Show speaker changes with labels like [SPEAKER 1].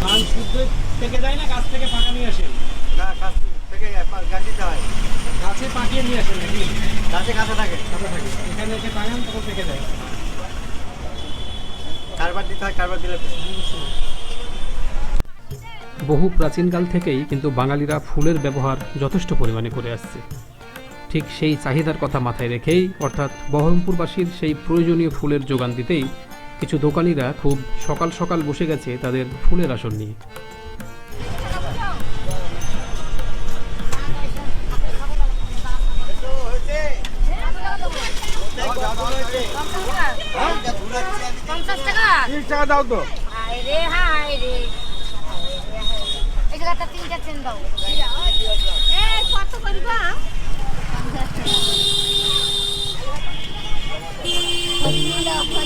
[SPEAKER 1] ধান শুদ্ধ থেকে যায় না গাছ থেকে পাকা নিয়ে আসেন
[SPEAKER 2] গাছ থেকে গাছে
[SPEAKER 1] নিয়ে নাকি?
[SPEAKER 2] গাছে কাঁচা থাকে।
[SPEAKER 1] তখন থেকে যায়।
[SPEAKER 2] কারবার দিতে হয় কারবার দিলে
[SPEAKER 3] বহু প্রাচীনকাল থেকেই কিন্তু বাঙালিরা ফুলের ব্যবহার যথেষ্ট পরিমাণে করে আসছে। ঠিক সেই চাহিদার কথা মাথায় রেখেই অর্থাৎ বহরমপুরবাসীর সেই প্রয়োজনীয় ফুলের যোগান দিতেই কিছু দোকানিরা খুব সকাল সকাল বসে গেছে তাদের ফুলের আসন নিয়ে।
[SPEAKER 2] দাও তো।
[SPEAKER 4] এই কত করবা? Yeah.